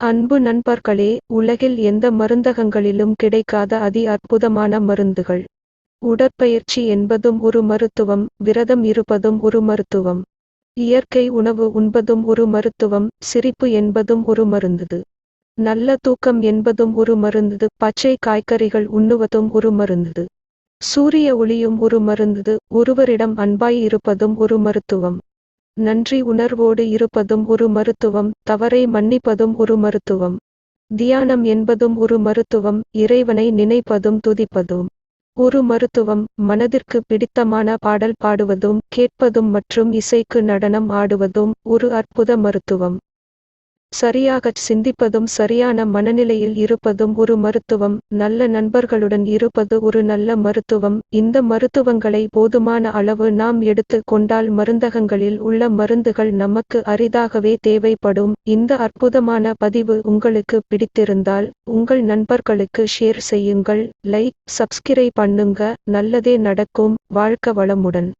அன்பு நண்பர்களே உலகில் எந்த மருந்தகங்களிலும் கிடைக்காத அதி அற்புதமான மருந்துகள். உடற்பயிற்சி என்பதும் ஒரு மருத்துவம் விரதம் இருப்பதும் ஒரு மருத்துவம். இயற்கை உணவு உண்பதும் ஒரு மருத்துவம் சிரிப்பு என்பதும் ஒரு மருந்துது. நல்ல தூக்கம் என்பதும் ஒரு மருந்தது பச்சை காய்கறிகள் உண்ணுவதும் ஒரு மருந்துது. சூரிய ஒளியும் ஒரு மருந்தது ஒருவரிடம் அன்பாய் இருப்பதும் ஒரு மருத்துவம். நன்றி உணர்வோடு இருப்பதும் ஒரு மருத்துவம் தவறை மன்னிப்பதும் ஒரு மருத்துவம். தியானம் என்பதும் ஒரு மருத்துவம் இறைவனை நினைப்பதும் துதிப்பதும். ஒரு மருத்துவம் மனதிற்கு பிடித்தமான பாடல் பாடுவதும் கேட்பதும் மற்றும் இசைக்கு நடனம் ஆடுவதும் ஒரு அற்புத மருத்துவம். சரியாகச் சிந்திப்பதும் சரியான மனநிலையில் இருப்பதும் ஒரு மருத்துவம் நல்ல நண்பர்களுடன் இருப்பது ஒரு நல்ல மருத்துவம். இந்த மருத்துவங்களை போதுமான அளவு நாம் எடுத்து கொண்டால் மருந்தகங்களில் உள்ள மருந்துகள் நமக்கு அரிதாகவே தேவைப்படும். இந்த அற்புதமான பதிவு உங்களுக்கு பிடித்திருந்தால் உங்கள் நண்பர்களுக்கு ஷேர் செய்யுங்கள் லைக் சப்ஸ்கிரைப் பண்ணுங்க. நல்லதே நடக்கும். வாழ்க்க வளமுடன்.